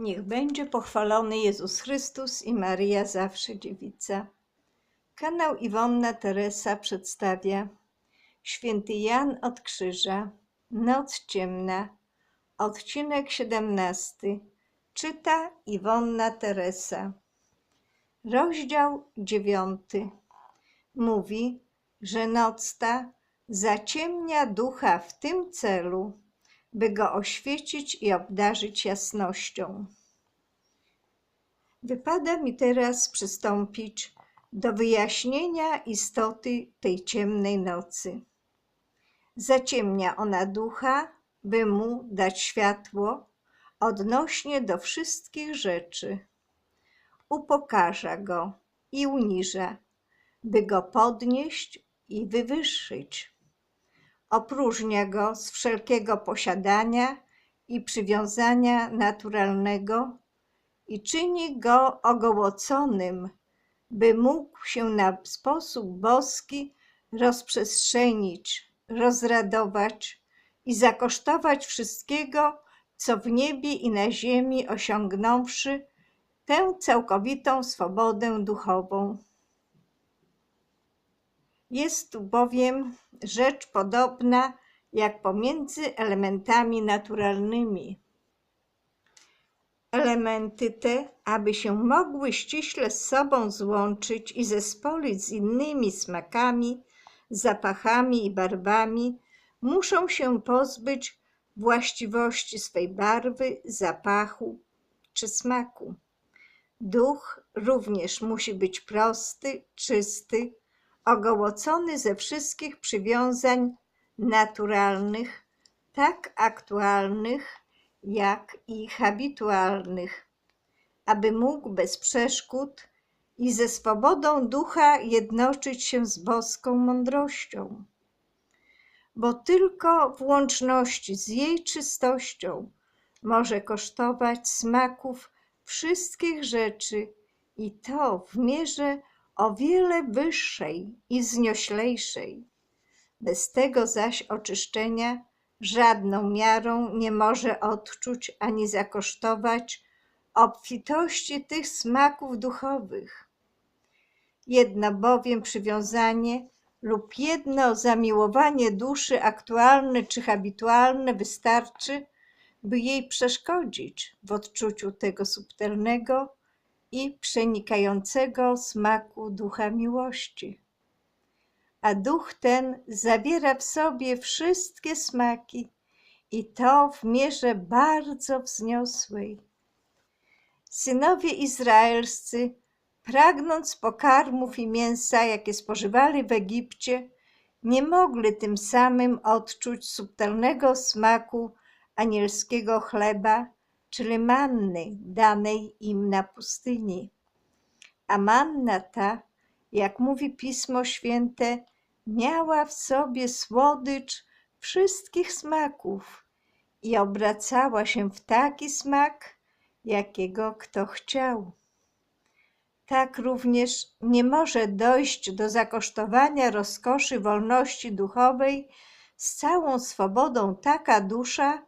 Niech będzie pochwalony Jezus Chrystus i Maryja zawsze dziewica. Kanał Iwonna Teresa przedstawia Święty Jan od Krzyża, Noc Ciemna, odcinek 17. Czyta Iwonna Teresa. Rozdział 9. Mówi, że noc ta zaciemnia ducha w tym celu, by go oświecić i obdarzyć jasnością. Wypada mi teraz przystąpić do wyjaśnienia istoty tej ciemnej nocy. Zaciemnia ona ducha, by mu dać światło odnośnie do wszystkich rzeczy. Upokarza go i uniża, by go podnieść i wywyższyć opróżnia go z wszelkiego posiadania i przywiązania naturalnego i czyni go ogołoconym, by mógł się na sposób boski rozprzestrzenić, rozradować i zakosztować wszystkiego, co w niebie i na ziemi osiągnąwszy tę całkowitą swobodę duchową. Jest tu bowiem rzecz podobna jak pomiędzy elementami naturalnymi. Elementy te, aby się mogły ściśle z sobą złączyć i zespolić z innymi smakami, zapachami i barwami, muszą się pozbyć właściwości swej barwy, zapachu czy smaku. Duch również musi być prosty, czysty, ogołocony ze wszystkich przywiązań naturalnych, tak aktualnych, jak i habitualnych, aby mógł bez przeszkód i ze swobodą ducha jednoczyć się z boską mądrością. Bo tylko w łączności z jej czystością może kosztować smaków wszystkich rzeczy i to w mierze o wiele wyższej i znioślejszej. Bez tego zaś oczyszczenia żadną miarą nie może odczuć ani zakosztować obfitości tych smaków duchowych. Jedno bowiem przywiązanie lub jedno zamiłowanie duszy aktualne czy habitualne wystarczy, by jej przeszkodzić w odczuciu tego subtelnego i przenikającego smaku ducha miłości. A duch ten zawiera w sobie wszystkie smaki i to w mierze bardzo wzniosłej. Synowie izraelscy, pragnąc pokarmów i mięsa, jakie spożywali w Egipcie, nie mogli tym samym odczuć subtelnego smaku anielskiego chleba, czyli manny danej im na pustyni. A manna ta, jak mówi Pismo Święte, miała w sobie słodycz wszystkich smaków i obracała się w taki smak, jakiego kto chciał. Tak również nie może dojść do zakosztowania rozkoszy wolności duchowej z całą swobodą taka dusza,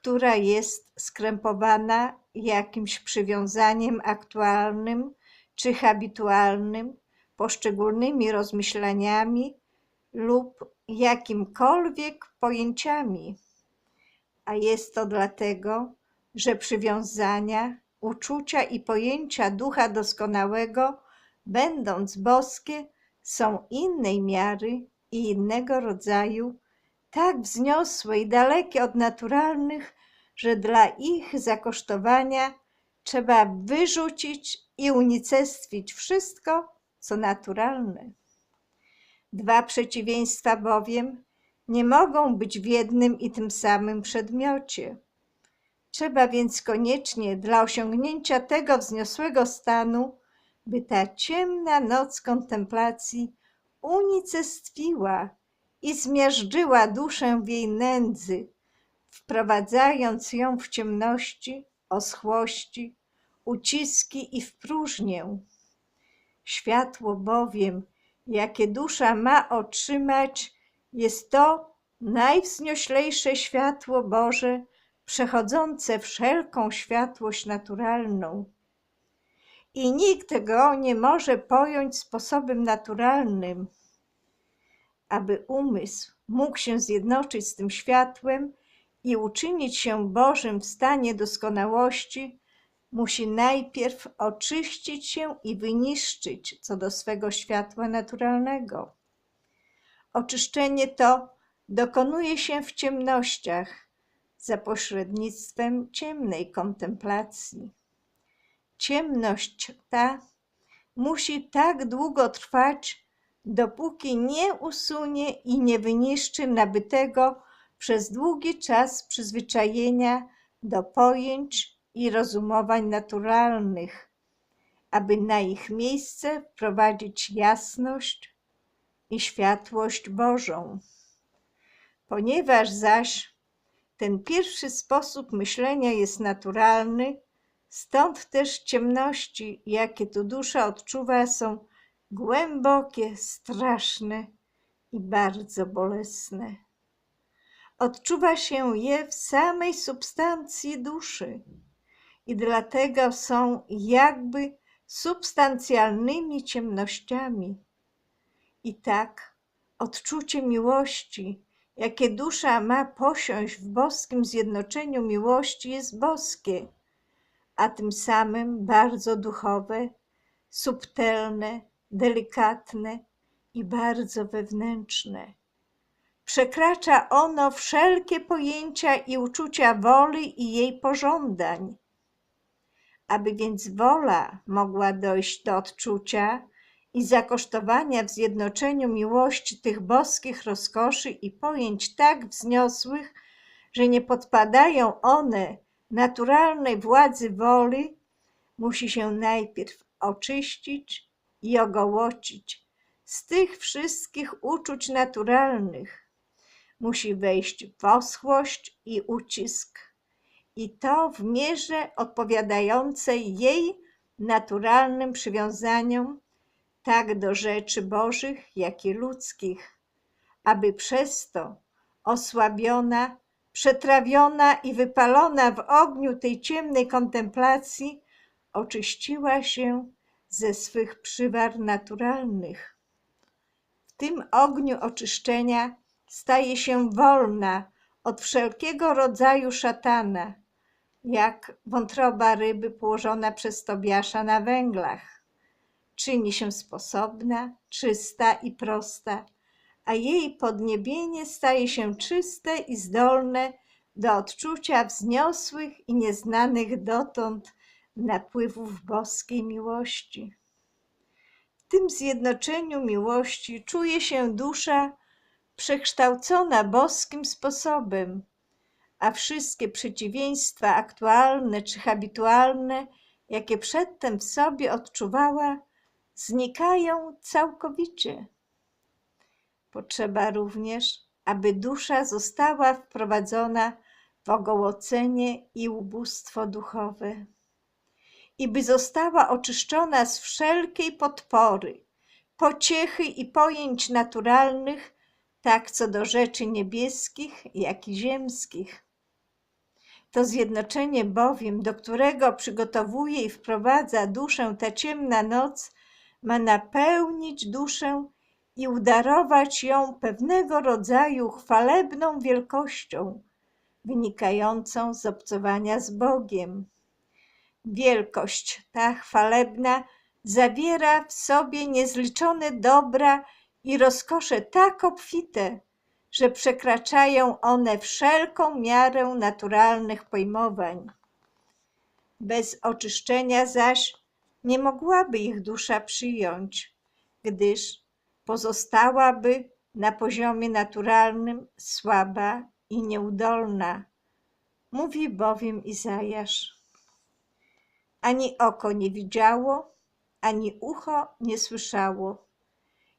która jest skrępowana jakimś przywiązaniem aktualnym czy habitualnym, poszczególnymi rozmyślaniami lub jakimkolwiek pojęciami. A jest to dlatego, że przywiązania, uczucia i pojęcia ducha doskonałego, będąc boskie, są innej miary i innego rodzaju tak wzniosłe i dalekie od naturalnych, że dla ich zakosztowania trzeba wyrzucić i unicestwić wszystko, co naturalne. Dwa przeciwieństwa bowiem nie mogą być w jednym i tym samym przedmiocie. Trzeba więc koniecznie dla osiągnięcia tego wzniosłego stanu, by ta ciemna noc kontemplacji unicestwiła i zmiażdżyła duszę w jej nędzy, wprowadzając ją w ciemności, oschłości, uciski i w próżnię. Światło bowiem, jakie dusza ma otrzymać, jest to najwznioślejsze światło Boże przechodzące wszelką światłość naturalną. I nikt go nie może pojąć sposobem naturalnym. Aby umysł mógł się zjednoczyć z tym światłem i uczynić się Bożym w stanie doskonałości, musi najpierw oczyścić się i wyniszczyć co do swego światła naturalnego. Oczyszczenie to dokonuje się w ciemnościach za pośrednictwem ciemnej kontemplacji. Ciemność ta musi tak długo trwać, dopóki nie usunie i nie wyniszczy nabytego przez długi czas przyzwyczajenia do pojęć i rozumowań naturalnych, aby na ich miejsce wprowadzić jasność i światłość Bożą. Ponieważ zaś ten pierwszy sposób myślenia jest naturalny, stąd też ciemności, jakie tu dusza odczuwa, są głębokie, straszne i bardzo bolesne. Odczuwa się je w samej substancji duszy i dlatego są jakby substancjalnymi ciemnościami. I tak odczucie miłości, jakie dusza ma posiąść w boskim zjednoczeniu miłości, jest boskie, a tym samym bardzo duchowe, subtelne, delikatne i bardzo wewnętrzne. Przekracza ono wszelkie pojęcia i uczucia woli i jej pożądań. Aby więc wola mogła dojść do odczucia i zakosztowania w zjednoczeniu miłości tych boskich rozkoszy i pojęć tak wzniosłych, że nie podpadają one naturalnej władzy woli, musi się najpierw oczyścić i ogołocić z tych wszystkich uczuć naturalnych. Musi wejść w oschłość i ucisk, i to w mierze odpowiadającej jej naturalnym przywiązaniom, tak do rzeczy Bożych, jak i ludzkich, aby przez to osłabiona, przetrawiona i wypalona w ogniu tej ciemnej kontemplacji, oczyściła się ze swych przywar naturalnych. W tym ogniu oczyszczenia staje się wolna od wszelkiego rodzaju szatana, jak wątroba ryby położona przez Tobiasza na węglach. Czyni się sposobna, czysta i prosta, a jej podniebienie staje się czyste i zdolne do odczucia wzniosłych i nieznanych dotąd napływów boskiej miłości. W tym zjednoczeniu miłości czuje się dusza przekształcona boskim sposobem, a wszystkie przeciwieństwa aktualne czy habitualne, jakie przedtem w sobie odczuwała, znikają całkowicie. Potrzeba również, aby dusza została wprowadzona w ogołocenie i ubóstwo duchowe i by została oczyszczona z wszelkiej podpory, pociechy i pojęć naturalnych, tak co do rzeczy niebieskich, jak i ziemskich. To zjednoczenie bowiem, do którego przygotowuje i wprowadza duszę ta ciemna noc, ma napełnić duszę i udarować ją pewnego rodzaju chwalebną wielkością, wynikającą z obcowania z Bogiem. Wielkość ta chwalebna zawiera w sobie niezliczone dobra i rozkosze tak obfite, że przekraczają one wszelką miarę naturalnych pojmowań. Bez oczyszczenia zaś nie mogłaby ich dusza przyjąć, gdyż pozostałaby na poziomie naturalnym słaba i nieudolna. Mówi bowiem Izajasz. Ani oko nie widziało, ani ucho nie słyszało,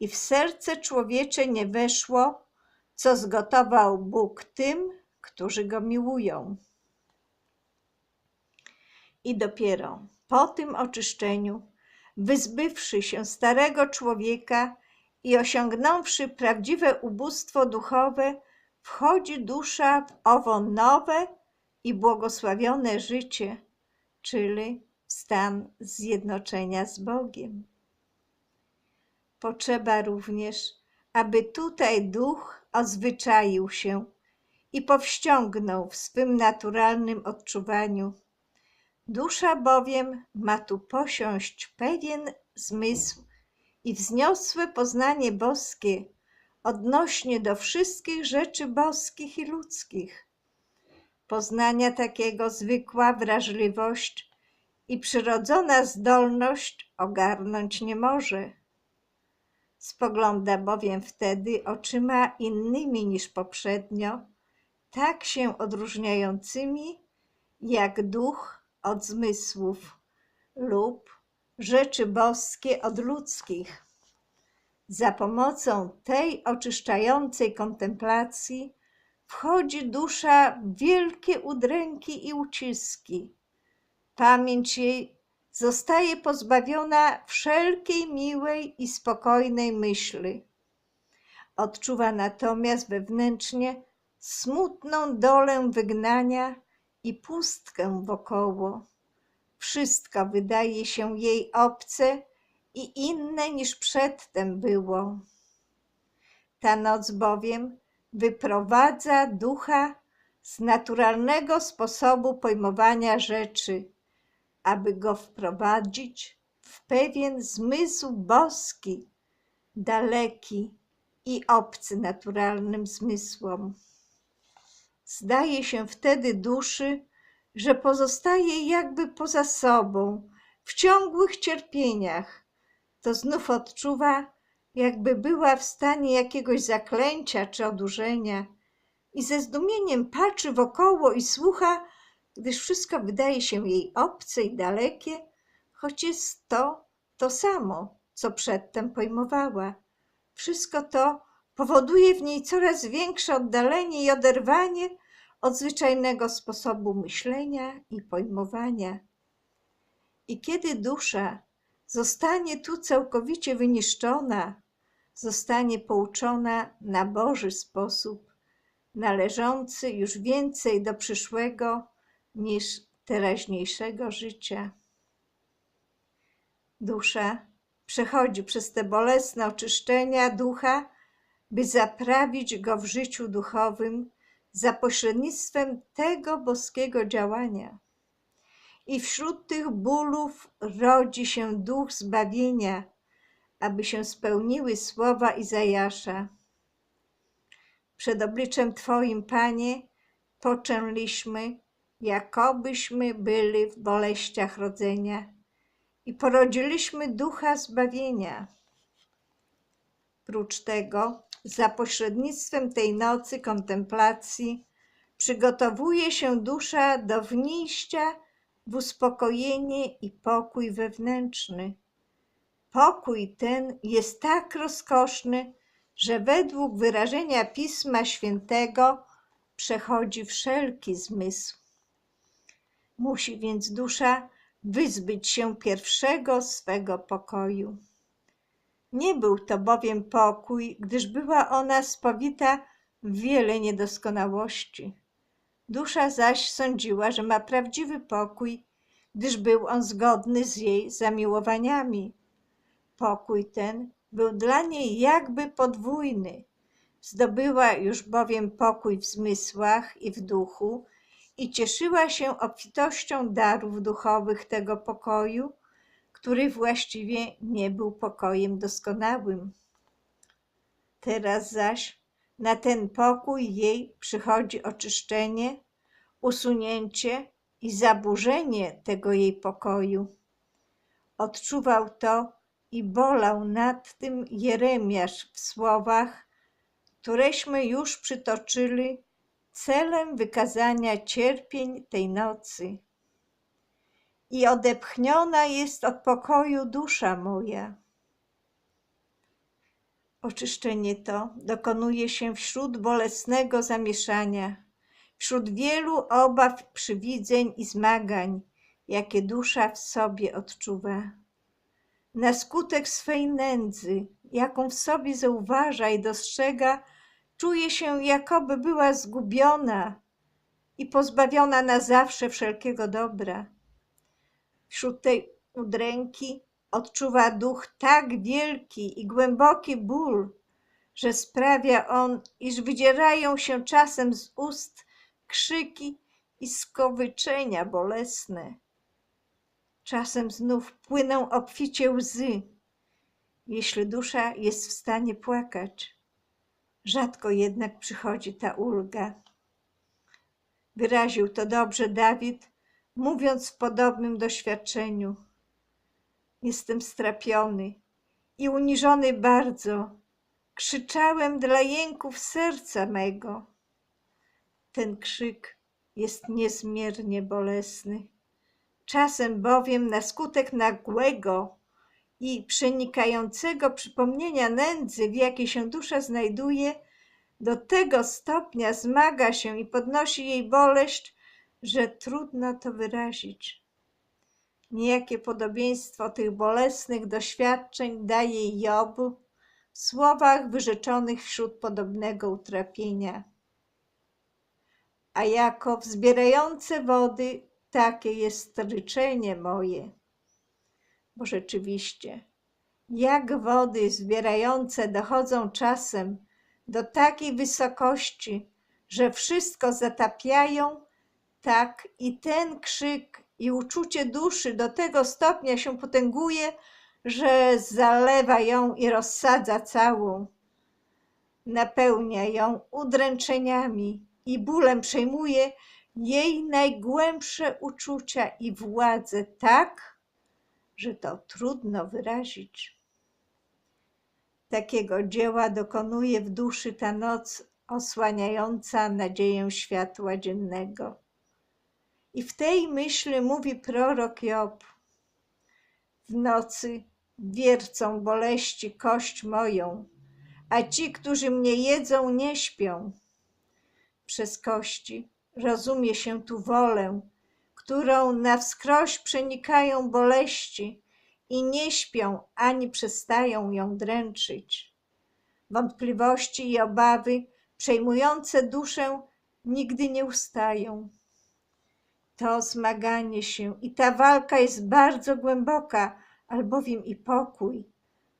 i w serce człowiecze nie weszło, co zgotował Bóg tym, którzy go miłują. I dopiero po tym oczyszczeniu, wyzbywszy się starego człowieka i osiągnąwszy prawdziwe ubóstwo duchowe, wchodzi dusza w owo nowe, i błogosławione życie, czyli stan zjednoczenia z Bogiem. Potrzeba również, aby tutaj duch odzwyczaił się i powściągnął w swym naturalnym odczuwaniu. Dusza bowiem ma tu posiąść pewien zmysł i wzniosłe poznanie boskie odnośnie do wszystkich rzeczy boskich i ludzkich. Poznania takiego zwykła wrażliwość i przyrodzona zdolność ogarnąć nie może. Spogląda bowiem wtedy oczyma innymi niż poprzednio, tak się odróżniającymi, jak duch od zmysłów lub rzeczy boskie od ludzkich. Za pomocą tej oczyszczającej kontemplacji wchodzi dusza w wielkie udręki i uciski. Pamięć jej zostaje pozbawiona wszelkiej miłej i spokojnej myśli. Odczuwa natomiast wewnętrznie smutną dolę wygnania i pustkę wokoło. Wszystko wydaje się jej obce i inne niż przedtem było. Ta noc bowiem wyprowadza ducha z naturalnego sposobu pojmowania rzeczy, aby go wprowadzić w pewien zmysł boski, daleki i obcy naturalnym zmysłom. Zdaje się wtedy duszy, że pozostaje jakby poza sobą, w ciągłych cierpieniach, to znów odczuwa, jakby była w stanie jakiegoś zaklęcia czy odurzenia i ze zdumieniem patrzy wokoło i słucha, gdyż wszystko wydaje się jej obce i dalekie, choć jest to to samo, co przedtem pojmowała. Wszystko to powoduje w niej coraz większe oddalenie i oderwanie od zwyczajnego sposobu myślenia i pojmowania. I kiedy dusza zostanie tu całkowicie wyniszczona, zostanie pouczona na Boży sposób, należący już więcej do przyszłego niż teraźniejszego życia. Dusza przechodzi przez te bolesne oczyszczenia ducha, by zaprawić go w życiu duchowym za pośrednictwem tego boskiego działania. I wśród tych bólów rodzi się duch zbawienia, aby się spełniły słowa Izajasza. Przed obliczem Twoim, Panie, poczęliśmy, jakobyśmy byli w boleściach rodzenia i porodziliśmy ducha zbawienia. Prócz tego, za pośrednictwem tej nocy kontemplacji, przygotowuje się dusza do wniścia w uspokojenie i pokój wewnętrzny. Pokój ten jest tak rozkoszny, że według wyrażenia Pisma Świętego przechodzi wszelki zmysł. Musi więc dusza wyzbyć się pierwszego swego pokoju. Nie był to bowiem pokój, gdyż była ona spowita w wiele niedoskonałości. Dusza zaś sądziła, że ma prawdziwy pokój, gdyż był on zgodny z jej zamiłowaniami. Pokój ten był dla niej jakby podwójny. Zdobyła już bowiem pokój w zmysłach i w duchu i cieszyła się obfitością darów duchowych tego pokoju, który właściwie nie był pokojem doskonałym. Teraz zaś na ten pokój jej przychodzi oczyszczenie, usunięcie i zaburzenie tego jej pokoju. Odczuwał to i bolał nad tym Jeremiasz w słowach, któreśmy już przytoczyli celem wykazania cierpień tej nocy. I odepchniona jest od pokoju dusza moja. Oczyszczenie to dokonuje się wśród bolesnego zamieszania, wśród wielu obaw, przywidzeń i zmagań, jakie dusza w sobie odczuwa. Na skutek swej nędzy, jaką w sobie zauważa i dostrzega, czuje się, jakoby była zgubiona i pozbawiona na zawsze wszelkiego dobra. Wśród tej udręki odczuwa duch tak wielki i głęboki ból, że sprawia on, iż wydzierają się czasem z ust krzyki i skowyczenia bolesne. Czasem znów płyną obficie łzy, jeśli dusza jest w stanie płakać. Rzadko jednak przychodzi ta ulga. Wyraził to dobrze Dawid, mówiąc w podobnym doświadczeniu. Jestem strapiony i uniżony bardzo. Krzyczałem dla jęków serca mego. Ten krzyk jest niezmiernie bolesny. Czasem bowiem na skutek nagłego i przenikającego przypomnienia nędzy, w jakiej się dusza znajduje, do tego stopnia zmaga się i podnosi jej boleść, że trudno to wyrazić. Niejakie podobieństwo tych bolesnych doświadczeń daje Job w słowach wyrzeczonych wśród podobnego utrapienia. A jako wzbierające wody, takie jest ryczenie moje. Bo rzeczywiście, jak wody zbierające dochodzą czasem do takiej wysokości, że wszystko zatapiają, tak i ten krzyk i uczucie duszy do tego stopnia się potęguje, że zalewa ją i rozsadza całą. Napełnia ją udręczeniami i bólem przejmuje jej najgłębsze uczucia i władzę tak, że to trudno wyrazić. Takiego dzieła dokonuje w duszy ta noc osłaniająca nadzieję światła dziennego. I w tej myśli mówi prorok Job. W nocy wiercą boleści kość moją, a ci, którzy mnie jedzą, nie śpią. Przez kości rozumie się tu wolę, którą na wskroś przenikają boleści i nie śpią ani przestają ją dręczyć. Wątpliwości i obawy przejmujące duszę nigdy nie ustają. To zmaganie się i ta walka jest bardzo głęboka, albowiem i pokój,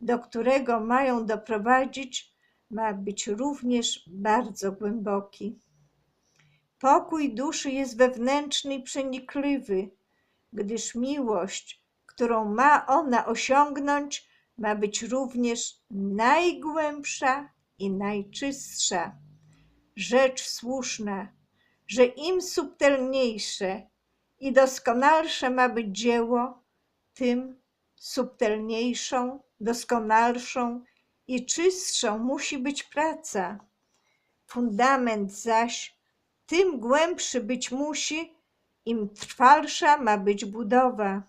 do którego mają doprowadzić, ma być również bardzo głęboki. Pokój duszy jest wewnętrzny i przenikliwy, gdyż miłość, którą ma ona osiągnąć, ma być również najgłębsza i najczystsza. Rzecz słuszna, że im subtelniejsze i doskonalsze ma być dzieło, tym subtelniejszą, doskonalszą i czystszą musi być praca. Fundament zaś tym głębszy być musi, im trwalsza ma być budowa.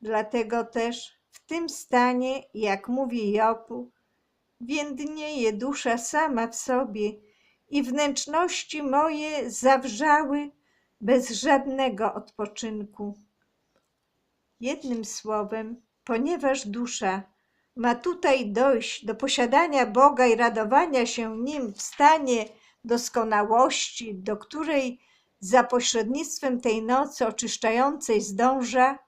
Dlatego też w tym stanie, jak mówi Jobu, więdnieje dusza sama w sobie i wnętrzności moje zawrzały bez żadnego odpoczynku. Jednym słowem, ponieważ dusza ma tutaj dojść do posiadania Boga i radowania się Nim w stanie doskonałości, do której za pośrednictwem tej nocy oczyszczającej zdąża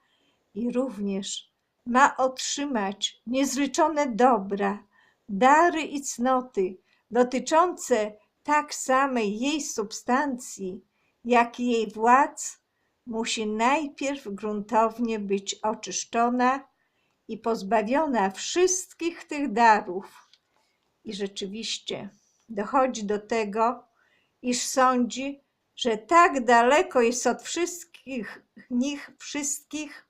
i również ma otrzymać niezliczone dobra, dary i cnoty dotyczące tak samej jej substancji, jak i jej władz, musi najpierw gruntownie być oczyszczona i pozbawiona wszystkich tych darów. I rzeczywiście dochodzi do tego, iż sądzi, że tak daleko jest od wszystkich nich wszystkich,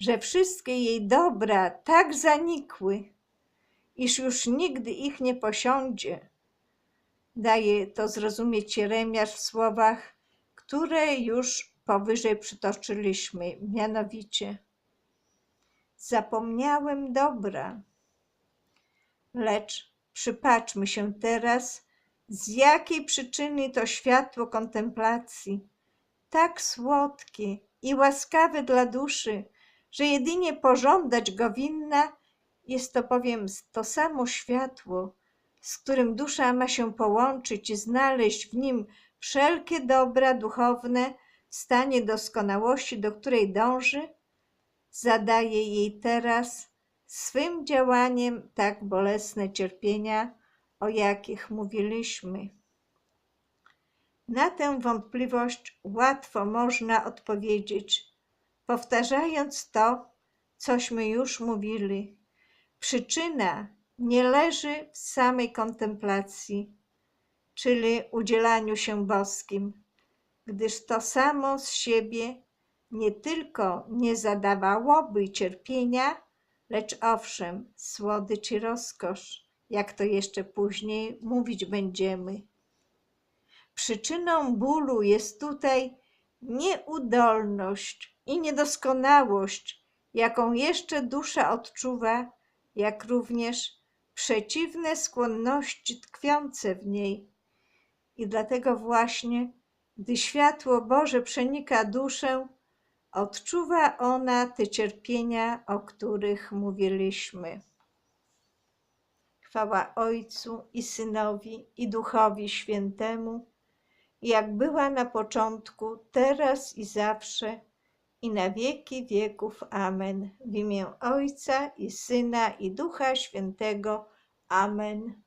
że wszystkie jej dobra tak zanikły, iż już nigdy ich nie posiądzie. Daje to zrozumieć Jeremiasz w słowach, które już powyżej przytoczyliśmy, mianowicie zapomniałem dobra, lecz Przypatrzmy się teraz, z jakiej przyczyny to światło kontemplacji, tak słodkie i łaskawe dla duszy, że jedynie pożądać go winna, jest to powiem to samo światło, z którym dusza ma się połączyć i znaleźć w nim wszelkie dobra duchowne w stanie doskonałości, do której dąży, zadaje jej teraz swym działaniem tak bolesne cierpienia, o jakich mówiliśmy. Na tę wątpliwość łatwo można odpowiedzieć, powtarzając to, cośmy już mówili. Przyczyna nie leży w samej kontemplacji, czyli udzielaniu się boskim, gdyż to samo z siebie nie tylko nie zadawałoby cierpienia, lecz owszem, słodycz i rozkosz, jak to jeszcze później mówić będziemy. Przyczyną bólu jest tutaj nieudolność i niedoskonałość, jaką jeszcze dusza odczuwa, jak również przeciwne skłonności tkwiące w niej. I dlatego właśnie, gdy światło Boże przenika duszę, odczuwa ona te cierpienia, o których mówiliśmy. Chwała Ojcu i Synowi i Duchowi Świętemu, jak była na początku, teraz i zawsze, i na wieki wieków. Amen. W imię Ojca i Syna i Ducha Świętego. Amen.